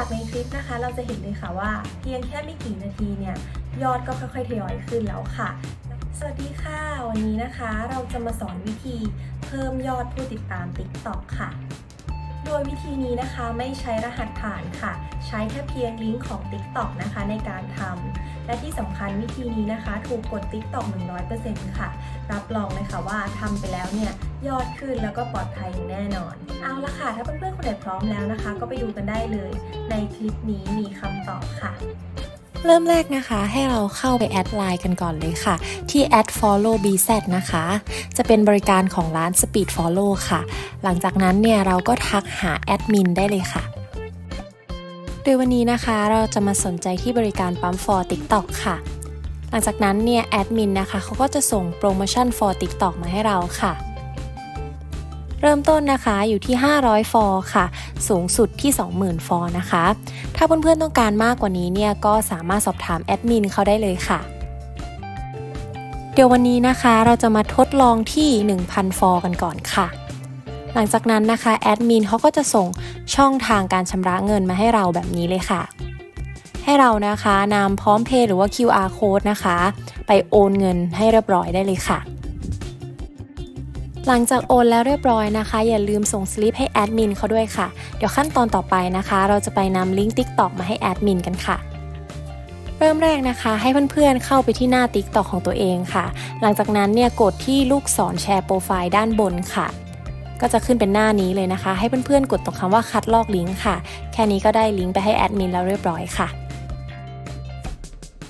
จากในคลิปนะคะ เราจะเห็นเลยค่ะว่า เพียงแค่ไม่กี่นาทีเนี่ยยอดก็ค่อยๆทยอยขึ้นแล้วค่ะ สวัสดีค่ะ วันนี้นะคะ เราจะมาสอนวิธีเพิ่มยอดผู้ติดตาม TikTok ค่ะโดยวิธีนี้นะคะไม่ใช้รหัสผ่านค่ะ ใช้แค่เพียงลิงก์ของ TikTok นะคะในการทำและที่สำคัญวิธีนี้นะคะ ถูกกด TikTok 100%ค่ะ รับรองเลยค่ะว่าทำไปแล้วเนี่ย ยอดขึ้นแล้วก็ปลอดภัยอย่างแน่นอน เอาละค่ะ ถ้าเพื่อนๆคนไหนพร้อมแล้วนะคะ ก็ไปดูกันได้เลย ในคลิปนี้มีคำตอบค่ะเริ่มแรกนะคะให้เราเข้าไปแอดไลน์กันก่อนเลยค่ะ ที่ add follow bz นะคะ จะเป็นบริการของร้าน speed follow ค่ะ หลังจากนั้นเนี่ยเราก็ทักหาแอดมินได้เลยค่ะ โดยวันนี้นะคะเราจะมาสนใจที่บริการปั๊ม for TikTok ค่ะ หลังจากนั้นเนี่ยแอดมินนะคะเขาก็จะส่งโปรโมชั่น for TikTok มาให้เราค่ะ เริ่มต้นนะคะอยู่ที่ 500 ฟอค่ะ สูงสุดที่ 20,000 ฟอนะคะ ถ้าเพื่อนๆต้องการมากกว่านี้เนี่ยก็สามารถสอบถามแอดมินเขาได้เลยค่ะ เดี๋ยววันนี้นะคะเราจะมาทดลองที่ 1,000 ฟอกันก่อนค่ะ หลังจากนั้นนะคะแอดมินเขาก็จะส่งช่องทางการชำระเงินมาให้เราแบบนี้เลยค่ะให้เรานะคะนำพร้อมเพย์หรือว่า QR code นะคะ ไปโอนเงินให้เรียบร้อยได้เลยค่ะ หลังจากโอนแล้วเรียบร้อยนะคะ อย่าลืมส่งสลิปให้แอดมินเขาด้วยค่ะ เดี๋ยวขั้นตอนต่อไปนะคะ เราจะไปนำลิงก์ TikTok มาให้แอดมินกันค่ะเริ่มแรกนะคะให้เพื่อนๆเข้าไปที่หน้า TikTok ของตัวเองค่ะ หลังจากนั้นเนี่ยกดที่ลูกศรแชร์โปรไฟล์ด้านบนค่ะ ก็จะขึ้นเป็นหน้านี้เลยนะคะ ให้เพื่อนๆกดตรงคำว่าคัดลอกลิงก์ค่ะ แค่นี้ก็ได้ลิงก์ไปให้แอดมินแล้วเรียบร้อยค่ะ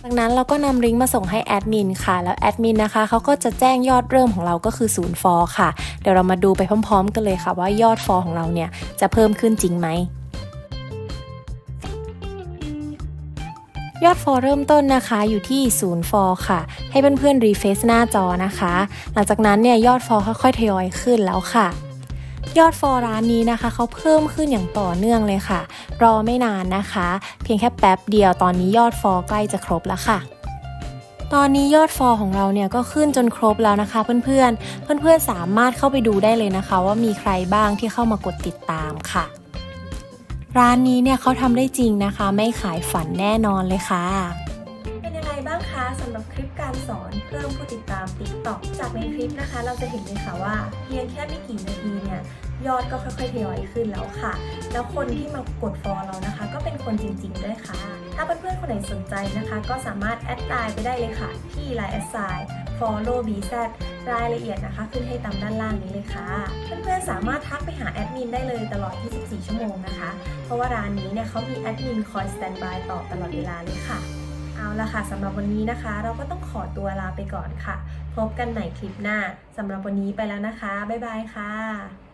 จากนั้นเราก็นำลิงก์มาส่งให้แอดมินค่ะ แล้วแอดมินนะคะเขาก็จะแจ้งยอดเริ่มของเราก็คือ0ฟอร์ค่ะ เดี๋ยวเรามาดูไปพร้อม ๆ กันเลยค่ะ ว่ายอดฟอร์ของเราเนี่ยจะเพิ่มขึ้นจริงไหมยอดฟอร์เริ่มต้นนะคะอยู่ที่0ฟอร์ค่ะ ให้เพื่อนๆรีเฟซหน้าจอนะคะ หลังจากนั้นเนี่ยยอดฟอร์ค่อยๆทยอยขึ้นแล้วค่ะ ยอดฟอร์ร้านนี้นะคะ เขาเพิ่มขึ้นอย่างต่อเนื่องเลยค่ะ รอไม่นานนะคะ เพียงแค่แป๊บเดียวตอนนี้ยอดฟอร์ใกล้จะครบแล้วค่ะตอนนี้ยอดฟอร์ของเราเนี่ยก็ขึ้นจนครบแล้วนะคะเพื่อนๆ เพื่อนๆ สามารถเข้าไปดูได้เลยนะคะ ว่ามีใครบ้างที่เข้ามากดติดตามค่ะ ร้านนี้เนี่ยเขาทำได้จริงนะคะ ไม่ขายฝันแน่นอนเลยค่ะ สำหรับคลิปการสอนเพิ่มผู้ติดตาม TikTok จากในคลิปนะคะ เราจะเห็นเลยค่ะว่า เพียงแค่ไม่กี่นาทีเนี่ยยอดก็ค่อยๆทยอยขึ้นแล้วค่ะ แล้วคนที่มากดฟอลเรานะคะ ก็เป็นคนจริงๆด้วยค่ะ ถ้าเพื่อนๆคนไหนสนใจนะคะ ก็สามารถแอดไลน์ไปได้เลยค่ะ ที่ Line แอดไซน์ follow bz รายละเอียดนะคะ ขึ้นให้ตามด้านล่างนี้เลยค่ะ เพื่อนๆสามารถทักไปหาแอดมินได้เลยตลอด 24 ชั่วโมงนะคะ เพราะว่าร้านนี้เนี่ยเขามีแอดมินคอยสแตนบายตอบตลอดเวลาเลยค่ะ เอาละค่ะสำหรับวันนี้นะคะ เราก็ต้องขอตัวลาไปก่อนค่ะ พบกันใหม่คลิปหน้าสำหรับวันนี้ไปแล้วนะคะ บ๊ายบายค่ะ